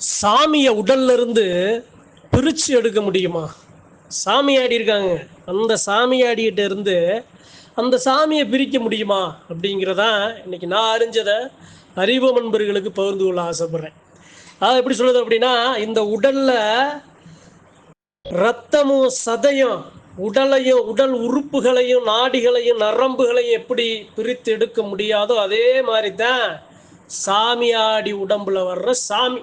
சாமியை உடல்ல இருந்து பிரிச்சு எடுக்க முடியுமா? சாமி ஆடி இருக்காங்க. அந்த சாமி ஆடிக்கிட்ட இருந்து அந்த சாமியை பிரிக்க முடியுமா? அப்படிங்கிறதான் இன்னைக்கு நான் அறிஞ்சதை அறிவு நண்பர்களுக்கு பகிர்ந்து கொள்ள ஆசைப்படுறேன். அதாவது எப்படி சொல்றது அப்படின்னா இந்த உடல்ல ரத்தமும் சதையும் உடலையும் உடல் உறுப்புகளையும் நாடிகளையும் நரம்புகளையும் எப்படி பிரித்து எடுக்க முடியாதோ அதே மாதிரி தான் சாமியாடி உடம்புல வர்ற சாமி.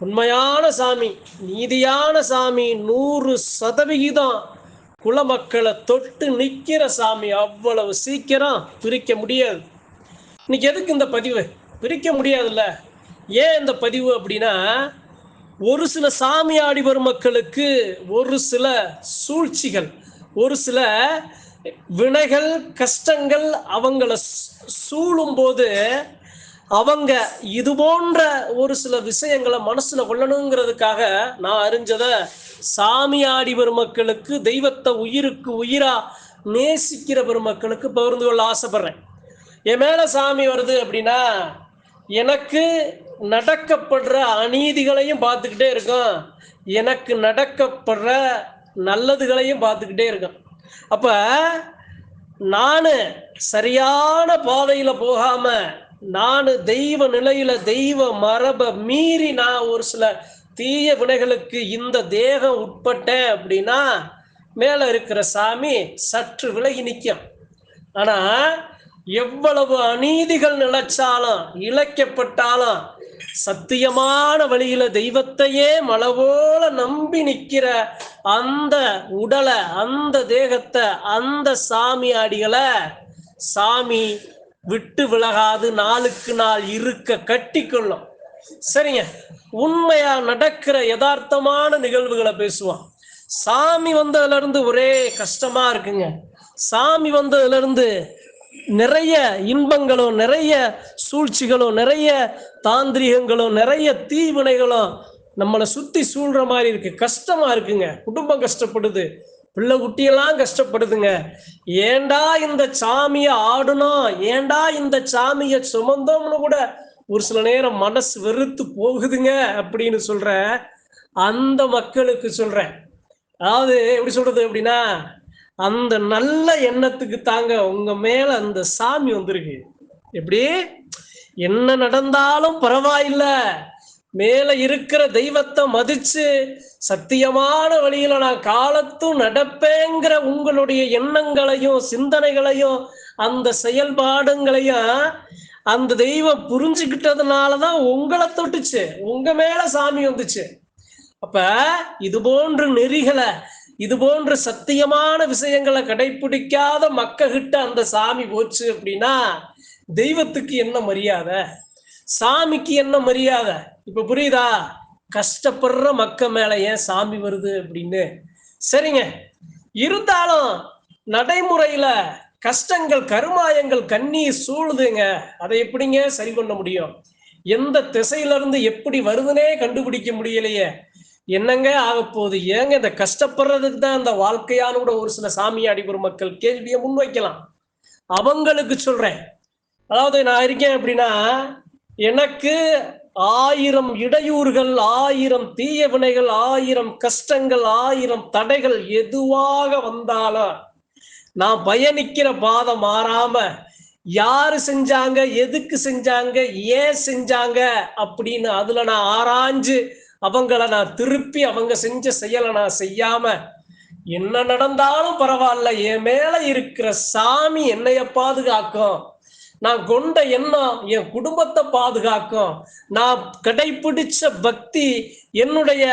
உண்மையான சாமி நீதியான சாமி நூறு சதவிகிதம் குலமக்களை தொட்டு நிற்கிற சாமி அவ்வளவு சீக்கிரம் பிரிக்க முடியாது. இன்னைக்கு எதுக்கு இந்த பதிவு? பிரிக்க முடியாதுல்ல. ஏன் இந்த பதிவு அப்படின்னா ஒரு சில சாமி ஆடி மக்களுக்கு ஒரு சில சூழ்ச்சிகள் ஒரு சில வினைகள் கஷ்டங்கள் அவங்கள சூழும்போது சூழும் போது அவங்க இது போன்ற ஒரு சில விஷயங்களை மனசுல கொள்ளணுங்கிறதுக்காக நான் அறிஞ்சத சாமியாடி பெருமக்களுக்கு மக்களுக்கு தெய்வத்தை உயிருக்கு உயிரா நேசிக்கிற பெருமக்களுக்கு பகிர்ந்து கொள்ள ஆசைப்படுறேன். என் மேல சாமி வருது அப்படின்னா எனக்கு நடக்கப்படுற அநீதிகளையும் பார்த்துக்கிட்டே இருக்கும். எனக்கு நடக்கப்படுற நல்லதுகளையும் பார்த்துக்கிட்டே இருக்கும். அப்ப நான் சரியான பாதையில போகாம நான் தெய்வ நிலையில தெய்வ மரபை மீறி நான் ஒரு சில தீய வினைகளுக்கு இந்த தேகம் உட்பட்டேன் அப்படின்னா மேல இருக்கிற சாமி சற்று விலகி நிற்கும். ஆனா எவ்வளவு அநீதிகள் நிலைச்சாலும் இழைக்கப்பட்டாலும் சத்தியமான வழியில தெய்வத்தையே மலவோல நம்பி நிக்கிற அந்த உடலை அந்த தேகத்தை அந்த சாமி அடிகளை சாமி விட்டு விலகாது நாளுக்கு நாள் இருக்க கட்டிக்கொள்ளும். சரிங்க. உண்மையா நடக்கிற யதார்த்தமான நிகழ்வுகளை பேசுவோம். சாமி வந்ததுல இருந்து ஒரே கஷ்டமா இருக்குங்க. சாமி வந்ததுல இருந்து நிறைய இன்பங்களும் நிறைய சூழ்ச்சிகளும் நிறைய தாந்திரிகங்களும் நிறைய தீவினைகளும் நம்மளை சுத்தி சூழ்ற மாதிரி இருக்கு. கஷ்டமா இருக்குங்க. குடும்பம் கஷ்டப்படுது. பிள்ளை குட்டியெல்லாம் கஷ்டப்படுதுங்க. ஏண்டா இந்த சாமியை ஆடணும் ஏண்டா இந்த சாமியை சுமந்தோம்னு கூட ஒரு சில நேரம் மனசு வெறுத்து போகுதுங்க அப்படின்னு சொல்ற அந்த மக்களுக்கு சொல்றேன். அதாவது எப்படி சொல்றது அப்படின்னா அந்த நல்ல எண்ணத்துக்கு தாங்க உங்க மேல அந்த சாமி வந்திருக்கு. எப்படி? என்ன நடந்தாலும் பரவாயில்லை. மேல இருக்கிற தெய்வத்தை மதிச்சு சத்தியமான வழியில நான் காலத்தும் நடப்பேங்கிற உங்களுடைய எண்ணங்களையும் சிந்தனைகளையும் அந்த செயல்பாடுங்களையும் அந்த தெய்வம் புரிஞ்சுக்கிட்டதுனாலதான் உங்களை தொட்டுச்சு. உங்க மேல சாமி வந்துச்சு. அப்ப இது போன்ற நெறிகளை இது போன்ற சத்தியமான விஷயங்களை கடைபிடிக்காத மக்ககிட்ட அந்த சாமி போச்சு அப்படின்னா தெய்வத்துக்கு என்ன மரியாதை? சாமிக்கு என்ன மரியாதை? இப்ப புரியுதா? கஷ்டப்படுற மக்க மேல ஏன் சாமி வருது அப்படின்னு. சரிங்க. இருந்தாலும் நடைமுறையில கஷ்டங்கள் கருமாயங்கள் கண்ணீர் சூழுதுங்க. அதை எப்படிங்க சரி பண்ண முடியும்? எந்த திசையில இருந்து எப்படி வருதுன்னே கண்டுபிடிக்க முடியலையே. என்னங்க ஆக போகுது? ஏங்க இந்த கஷ்டப்படுறதுக்கு தான் இந்த வாழ்க்கையான கூட ஒரு சில சாமியாடி மக்கள் கேள்வியை முன்வைக்கலாம். அவங்களுக்கு சொல்றேன். அதாவது நான் இருக்கேன் அப்படின்னா எனக்கு ஆயிரம் இடையூறுகள் ஆயிரம் தீய வினைகள் ஆயிரம் கஷ்டங்கள் ஆயிரம் தடைகள் எதுவாக வந்தாலும் நான் பயணிக்கிற பாதை மாறாம யாரு செஞ்சாங்க எதுக்கு செஞ்சாங்க ஏன் செஞ்சாங்க அப்படின்னு அதுல நான் ஆராய்ஞ்சு அவங்கள நான் திருப்பி அவங்க செஞ்ச செயலை நான் செய்யாம என்ன நடந்தாலும் பரவாயில்ல. என் மேல இருக்கிற சாமி என்னைய பாதுகாக்கும். நான் கொண்ட எண்ணம் என் குடும்பத்தை பாதுகாக்கும். நான் கடைபிடிச்ச பக்தி என்னுடைய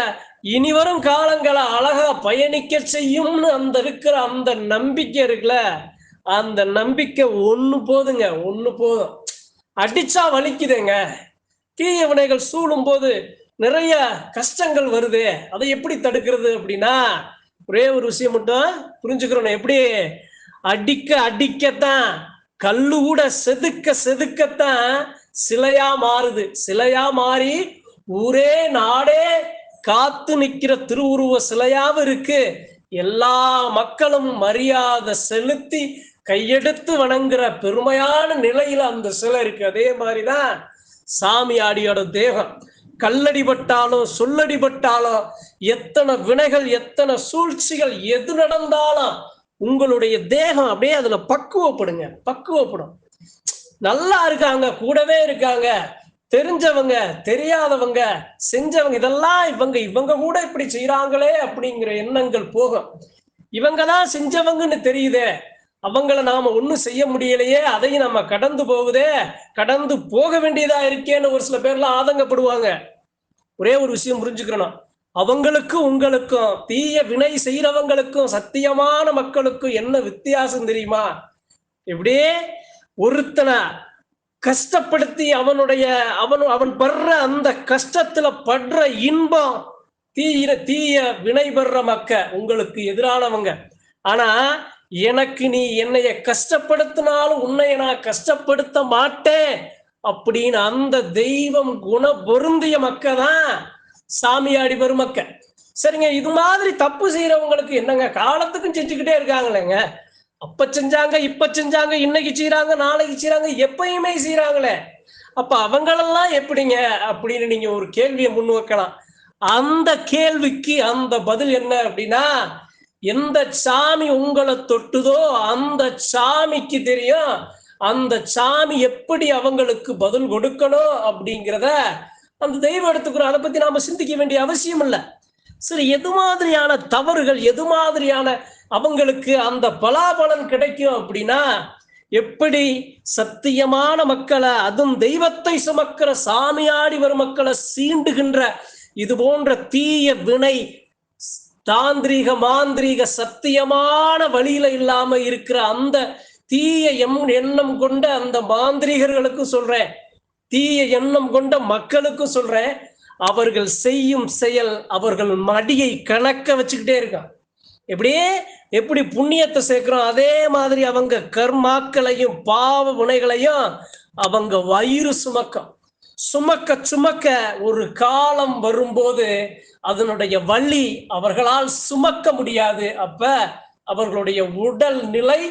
இனிவரும் காலங்களை அழகா பயணிக்க செய்யும்னு அந்த இருக்கிற அந்த நம்பிக்கை இருக்குல்ல அந்த நம்பிக்கை ஒன்று போதுங்க ஒன்று போதும். அடிச்சா வலிக்குதுங்க. தீய வினைகள் சூழும் போது நிறைய கஷ்டங்கள் வருது அதை எப்படி தடுக்கிறது அப்படின்னா ஒரே ஒரு விஷயம் மட்டும் புரிஞ்சுக்கிறோம். எப்படி? அடிக்க அடிக்கத்தான். கல்லு கூட செதுக்க செதுக்கத்தான் சிலையா மாறுது. சிலையா மாறி ஊரே நாடே காத்து நிக்கிற திருவுருவ சிலையாவும் இருக்கு. எல்லா மக்களும் மரியாதை செலுத்தி கையெடுத்து வணங்குற பெருமையான நிலையில அந்த சிலை இருக்கு. அதே மாதிரிதான் சாமியாடியோட தேகம். கல்லடிபட்டாலும் சொல்லடிபட்டாலும் எத்தனை வினைகள் எத்தனை சூழ்ச்சிகள் எது நடந்தாலும் உங்களுடைய தேகம் அப்படியே அதுல பக்குவப்படுங்க பக்குவப்படும். நல்லா இருக்காங்க கூடவே இருக்காங்க தெரிஞ்சவங்க தெரியாதவங்க செஞ்சவங்க இதெல்லாம் இவங்க இவங்க கூட இப்படி செய்யறாங்களே அப்படிங்கிற எண்ணங்கள் போகும். இவங்க தான் செஞ்சவங்கன்னு தெரியுதே. அவங்கள நாம ஒண்ணும் செய்ய முடியலையே அதையும் நம்ம கடந்து போகுதே கடந்து போக வேண்டியதா இருக்கேன்னு ஒரு சில பேர்லாம் ஆதங்கப்படுவாங்க. ஒரே ஒரு விஷயம் புரிஞ்சுக்கிறணும். அவங்களுக்கும் உங்களுக்கும் தீய வினை செய்யறவங்களுக்கும் சத்தியமான மக்களுக்கும் என்ன வித்தியாசம் தெரியுமா? இப்படியே ஒருத்தனை கஷ்டப்படுத்தி அவனுடைய அவன் அவன் படுற அந்த கஷ்டத்துல படுற இன்பம் தீய தீய வினை பெற மக்க உங்களுக்கு எதிரானவங்க. ஆனா எனக்கு நீ என்னைய கஷ்டப்படுத்தினாலும் உன்னைய நான் கஷ்டப்படுத்த மாட்டேன். அப்படின்னு அந்த தெய்வம் குண பொருந்திய மக்க தான் சாமியாடி பெருமக்கள் சரிங்க இது மாதிரி தப்பு செய்யறவங்களுக்கு என்னங்க காலத்துக்கும் செஞ்சுக்கிட்டே இருக்காங்களேங்க. அப்ப செஞ்சாங்க இப்ப செஞ்சாங்க இன்னைக்கு செய்யறாங்க நாளைக்கு செய்யறாங்க எப்பயுமே செய்யறாங்களே அப்ப அவங்களெல்லாம் எப்படிங்க அப்படின்னு நீங்க ஒரு கேள்வியை முன் வைக்கலாம். அந்த கேள்விக்கு அந்த பதில் என்ன அப்படின்னா எந்த சாமி உங்களை தொட்டுதோ அந்த சாமிக்கு தெரியும். அந்த சாமி எப்படி அவங்களுக்கு பதில் கொடுக்கணும் அப்படிங்கிறத அந்த தெய்வம் எடுத்துக்கிறோம். அதை பத்தி நாம சிந்திக்க வேண்டிய அவசியம் இல்லை. சரி எது மாதிரியான தவறுகள் எது மாதிரியான அவங்களுக்கு அந்த பலாபலன் கிடைக்கும் அப்படின்னா எப்படி சத்தியமான மக்களை அதுவும் தெய்வத்தை சுமக்கிற சாமியாடி வரும் மக்களை சீண்டுகின்ற இது போன்ற தீய வினை தாந்திரீக மாந்திரீக சத்தியமான வழியில இல்லாம இருக்கிற அந்த தீய எம் எண்ணம் கொண்ட அந்த மாந்திரிகர்களுக்கும் சொல்றேன். தீய எண்ணம் கொண்ட மக்களுக்கும் சொல்றேன் அவர்கள் செய்யும் செயல் அவர்கள் மடியை கணக்க வச்சுக்கிட்டே இருக்கான் எப்படியே எப்படி புண்ணியத்தை சேர்க்கிறோம்? அதே மாதிரி அவங்க கர்மாக்களையும் பாவ வினைகளையும் அவங்க வயிறு சுமக்கம். சுமக்க சுமக்க ஒரு காலம் வரும்போது அதனுடைய வள்ளி அவர்களால் சுமக்க முடியாது. அப்ப அவர்களுடைய உடல் நிலை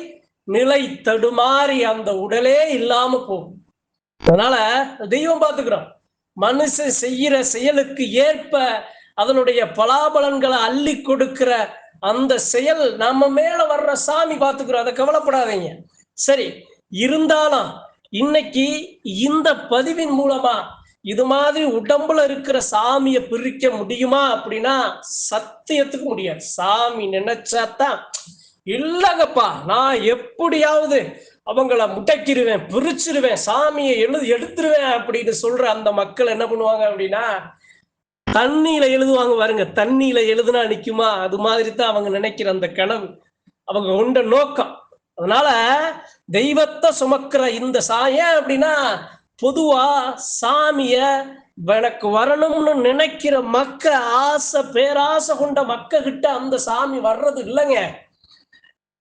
நிலை தடுமாறி அந்த உடலே இல்லாம போகும். அதனால தெய்வம் பார்த்துக்கிறோம். மனுஷன் செய்யற செயலுக்கு ஏற்ப அதனுடைய பலாபலன்களை அள்ளி கொடுக்கிற அந்த செயல் நம்ம மேல வர்ற சாமி பார்த்துக்கிறோம். அதை கவலைப்படாதீங்க. சரி இருந்தாலும் இன்னைக்கு இந்த பதிவின் மூலமா இது மாதிரி உடம்புல இருக்கிற சாமியை பிரிக்க முடியுமா அப்படின்னா சத்தியத்துக்கு முடியாது. சாமி நினைச்சாதான் இல்லங்கப்பா நான் எப்படியாவது அவங்கள முட்டைக்கிருவேன் பிரிச்சிருவேன் சாமியை எழுது எடுத்துருவேன் அப்படின்னு சொல்ற அந்த மக்கள் என்ன பண்ணுவாங்க அப்படின்னா தண்ணியில எழுதுவாங்க பாருங்க தண்ணியில எழுதுனா நிக்குமா? அது மாதிரி தான் அவங்க நினைக்கிற அந்த கனவு. அவங்க கொண்ட நோக்கம். அதனால தெய்வத்தை சுமக்கிற இந்த சாயம் அப்படின்னா பொதுவா சாமிய எனக்கு வரணும்னு நினைக்கிற மக்க ஆசை பேராசை கொண்ட மக்க கிட்ட அந்த சாமி வர்றது இல்லைங்க.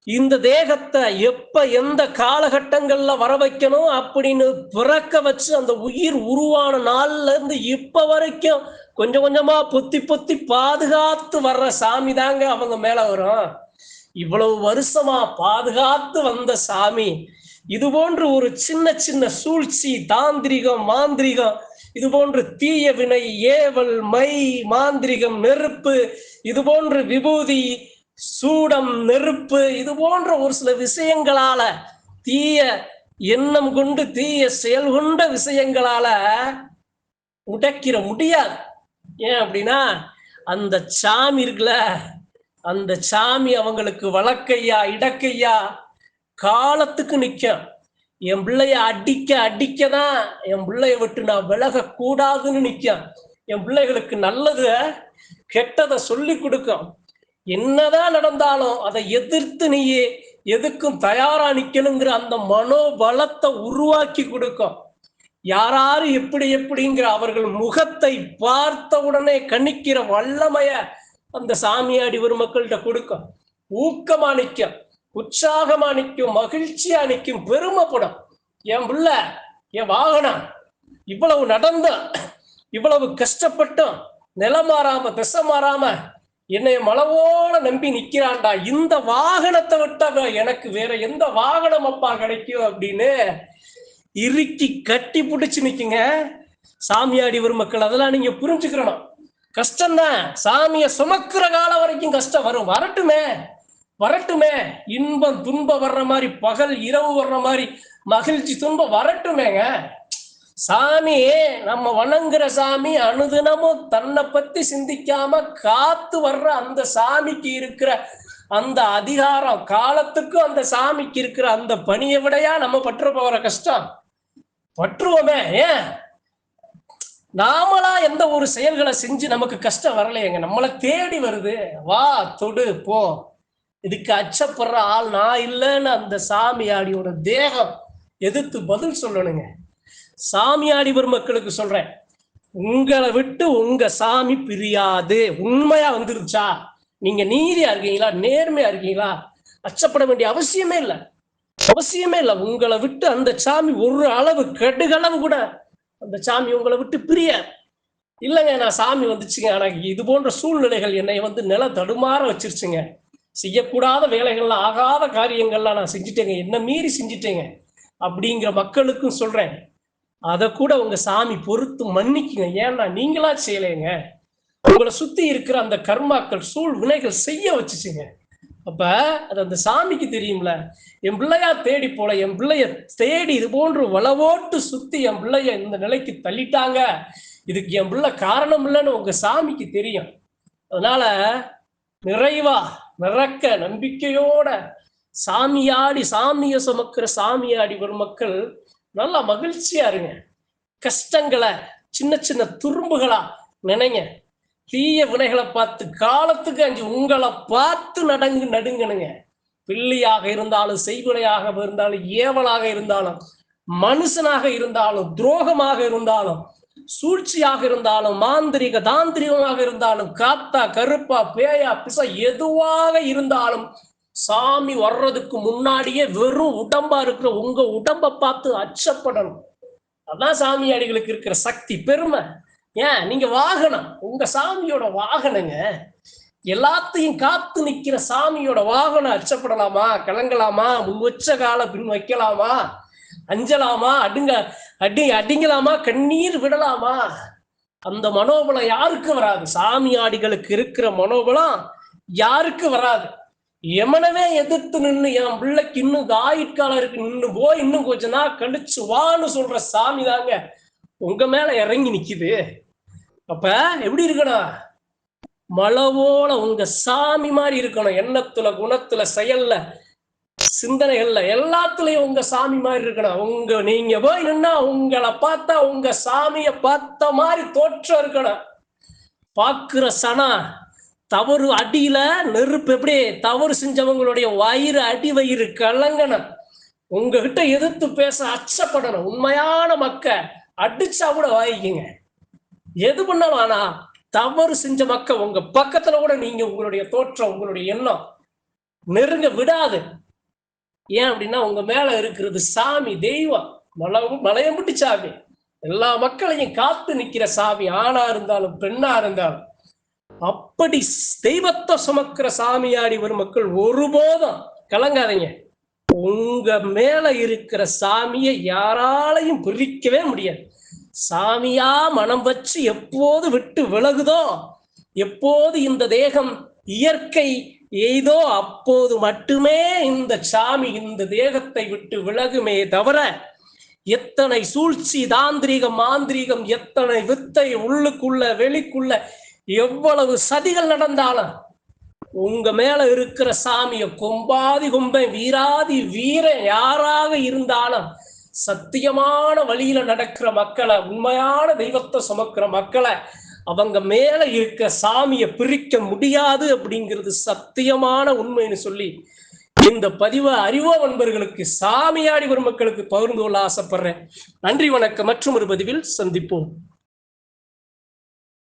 இந்த தேகத்தை எப்ப எந்த காலகட்டங்கள்ல வர வைக்கணும் அப்படின்னு பிறக்க வச்சு அந்த உயிர் உருவான நாள்ல இருந்து இப்ப வரைக்கும் கொஞ்சம் கொஞ்சமா பொத்தி பொத்தி பாதுகாத்து வர்ற சாமி தாங்க அவங்க மேல வரும். இவ்வளவு வருஷமா பாதுகாத்து வந்த சாமி. இது போன்று ஒரு சின்ன சின்ன சூழ்ச்சி தாந்திரிகம் மாந்திரிகம் இது போன்று தீய வினை ஏவல் மை மாந்திரிகம் நெருப்பு இது போன்று விபூதி சூடம் நெருப்பு இது போன்ற ஒரு சில விஷயங்களால தீய எண்ணம் கொண்டு தீய செயல் கொண்ட விஷயங்களால உடைக்கிற முடியாது. ஏன் அப்படின்னா அந்த சாமி இருக்குல்ல அந்த சாமி அவங்களுக்கு வழக்கையா இடக்கையா காலத்துக்கு நிற்கும் என் பிள்ளைய அடிக்க அடிக்க தான் என் பிள்ளைய விட்டு நான் விலக கூடாதுன்னு நிற்கும் என் பிள்ளைகளுக்கு நல்லது கெட்டதை சொல்லி கொடுக்கும். என்னதான் நடந்தாலும் அதை எதிர்த்து நீயே எதுக்கும் தயாரா நிக்கணுங்கிற அந்த மனோபலத்தை உருவாக்கி கொடுக்கும். யாராரு எப்படி எப்படிங்கிற அவர்கள் முகத்தை பார்த்த உடனே கணிக்கிற வல்லமைய அந்த சாமியாடி ஒரு மக்கள்கிட்ட கொடுக்கும். ஊக்கமா நிற்கும் உற்சாகமா நிற்கும் மகிழ்ச்சியா நிற்கும் பெருமைப்படும். என் புள்ள என் வாகனம் இவ்வளவு நடந்த இவ்வளவு கஷ்டப்பட்டும் நிலம் மாறாம திசை மாறாம என்னை மலவோட நம்பி நிக்கிறான்டா. இந்த வாகனத்தை விட்டா எனக்கு வேற எந்த வாகனம் அப்பா கிடைக்கும் அப்படின்னு இறுக்கி கட்டி பிடிச்சு நிக்குங்க. சாமியாடி வரும் மக்கள் அதெல்லாம் நீங்க புரிஞ்சுக்கிறணும். கஷ்டம்தான். சாமிய சுமக்கிற காலம் வரைக்கும் கஷ்டம் வரும். வரட்டுமே. வரட்டுமே. இன்பம் துன்பம் வர்ற மாதிரி பகல் இரவு வர்ற மாதிரி மகிழ்ச்சி துன்பம் வரட்டுமேங்க. சாமி நம்ம வணங்குற சாமி அனுதினமும் தன்னை பத்தி சிந்திக்காம காத்து வர்ற அந்த சாமிக்கு இருக்கிற அந்த அதிகாரம் காலத்துக்கும் அந்த சாமிக்கு இருக்கிற அந்த பணியை விடையா நம்ம பற்ற போகிற கஷ்டம்? பற்றுவோமே ஏன்? நாமளா எந்த ஒரு செயல்களை செஞ்சு நமக்கு கஷ்டம் வரலையேங்க. நம்மளை தேடி வருது. வா தொடு போ. இதுக்கு அச்சப்படுற ஆள் நான் இல்லைன்னு அந்த சாமியாடியோட தேகம் எதிர்த்து பதில் சொல்லணுங்க. சாமியாடி மக்களுக்கு சொல்றேன். உங்களை விட்டு உங்க சாமி பிரியாது. உண்மையா வந்துருச்சா? நீங்க நீதியா இருக்கீங்களா? நேர்மையா இருக்கீங்களா? அச்சப்பட வேண்டிய அவசியமே இல்லை. அவசியமே இல்லை. உங்களை விட்டு அந்த சாமி ஒரு அளவு கெடுகளவு கூட அந்த சாமி உங்களை விட்டு பிரிய. இல்லைங்க நான் சாமி வந்துச்சுங்க. எனக்கு இது போன்ற சூழ்நிலைகள் என்னை வந்து நில தடுமாற வச்சிருச்சுங்க. செய்யக்கூடாத வேலைகள்லாம் ஆகாத காரியங்கள்லாம் நான் செஞ்சுட்டேங்க. என்ன மீறி செஞ்சுட்டேங்க. அப்படிங்கிற மக்களுக்கும் சொல்றேன். அதை கூட உங்க சாமி பொறுத்து மன்னிக்குங்க. ஏன்னா நீங்களா செய்யலைங்க. உங்களை சுத்தி இருக்கிற அந்த கர்மாக்கள் சூழ் வினைகள் செய்ய வச்சுச்சுங்க. அப்ப அது அந்த சாமிக்கு தெரியும்ல. என் பிள்ளையா தேடி போல என் பிள்ளைய தேடி இது போன்று வளவோட்டு சுத்தி என் பிள்ளைய இந்த நிலைக்கு தள்ளிட்டாங்க. இதுக்கு என் பிள்ளை காரணம் இல்லைன்னு உங்க சாமிக்கு தெரியும். அதனால நிறைவா நிறக்க நம்பிக்கையோட சாமியாடி சாமியை சுமக்கிற சாமியாடி வரும் மக்கள் நல்லா மகிழ்ச்சியா இருங்க. கஷ்டங்களை சின்ன சின்ன துரும்புகளா நினைங்க. தீய வினைகளை பார்த்து காலத்துக்கு அஞ்சு உங்களை பார்த்து நடங்கு நடுங்கணுங்க. பிள்ளையாக இருந்தாலும் செய்வினையாக இருந்தாலும் ஏவலாக இருந்தாலும் மனுஷனாக இருந்தாலும் துரோகமாக இருந்தாலும் சூழ்ச்சியாக இருந்தாலும் மாந்திரிக தாந்திரிகமாக இருந்தாலும் காத்தா கருப்பா பேயா பிசா எதுவாக இருந்தாலும் சாமி வர்றதுக்கு முன்னாடியே வெறும் உடம்பா இருக்கிற உங்க உடம்ப பார்த்து அச்சப்படணும். அதான் சாமியாடிகளுக்கு இருக்கிற சக்தி பெருமை. ஏன்? நீங்க வாகனம். உங்க சாமியோட வாகனங்க எல்லாத்தையும் காத்து நிக்கிற சாமியோட வாகனம் அச்சப்படலாமா? கலங்கலாமா? முன் வச்ச கால பின் வைக்கலாமா அஞ்சலாமா? அடுங்க அடி அடிங்கலாமா? கண்ணீர் விடலாமா? அந்த மனோபலம் யாருக்கு வராது? சாமியாடிகளுக்கு இருக்கிற மனோபலம் யாருக்கு வராது? எமனவே எதிர்த்து நின்று என் பிள்ளைக்கு இன்னும் ஆயுட்காலம் இருக்கு நின்று போய் இன்னும் கொஞ்ச நாள் கழிச்சு வான்னு சொல்ற சாமி தாங்க. உங்க மேல இறங்கி நிக்குது. அப்ப எப்படி இருக்கணும்? மலவோல உங்க சாமி மாதிரி இருக்கணும். எண்ணத்துல குணத்துல செயல்ல சிந்தனைகள்ல எல்லாத்துலயும் உங்க சாமி மாதிரி இருக்கணும். உங்க நீங்க போய் நின்னா உங்களை பார்த்தா உங்க சாமிய பார்த்த மாதிரி தோற்றம் இருக்கணும். பாக்குற சனா தவறு அடியில நெருப்பு எப்படி? தவறு செஞ்சவங்களுடைய வயிறு அடி வயிறு கலங்கணும். உங்ககிட்ட எதிர்த்து பேச அச்சப்படணும். உண்மையான மக்க அடிச்சா கூட வாங்கிக்கங்க. எது பண்ணாலும் ஆனா தவறு செஞ்ச மக்க உங்க பக்கத்துல கூட நீங்க உங்களுடைய தோற்றம் உங்களுடைய எண்ணம் நெருங்க விடாது. ஏன் அப்படின்னா உங்க மேல இருக்கிறது சாமி தெய்வம். மலை மலையம்புட்டி சாமி. எல்லா மக்களையும் காத்து நிக்கிற சாமி. ஆணா இருந்தாலும் பெண்ணா இருந்தாலும். அப்படி தெய்வத்தை சுமக்கிற சாமியாடி வரும் மக்கள் ஒருபோதும் கலங்காதீங்க. உங்க மேல இருக்கிற சாமியை யாராலையும் பிரிக்கவே முடியாது. சாமியா மனம் வச்சு எப்போது விட்டு விலகுதோ எப்போது இந்த தேகம் இயற்கை எய்தோ அப்போது மட்டுமே இந்த சாமி இந்த தேகத்தை விட்டு விலகுமே தவிர எத்தனை சூழ்ச்சி தாந்திரிகம் மாந்திரீகம் எத்தனை வித்தை உள்ளுக்குள்ள வெளிக்குள்ள எவ்வளவு சதிகள் நடந்தாலும் உங்க மேல இருக்கிற சாமிய கொம்பாதி கொம்பை வீராதி வீரன் யாராக இருந்தாலும் சத்தியமான வழியில நடக்கிற மக்களை உண்மையான தெய்வத்தை சுமக்கிற மக்களை அவங்க மேல இருக்க சாமியை பிரிக்க முடியாது அப்படிங்கிறது சத்தியமான உண்மைன்னு சொல்லி இந்த பதிவை அறிவோ நண்பர்களுக்கு சாமியாடி வரும் மக்களுக்கு பகிர்ந்து கொள்ள ஆசைப்படுறேன். நன்றி வணக்கம். மற்றும் ஒரு பதிவில் சந்திப்போம்.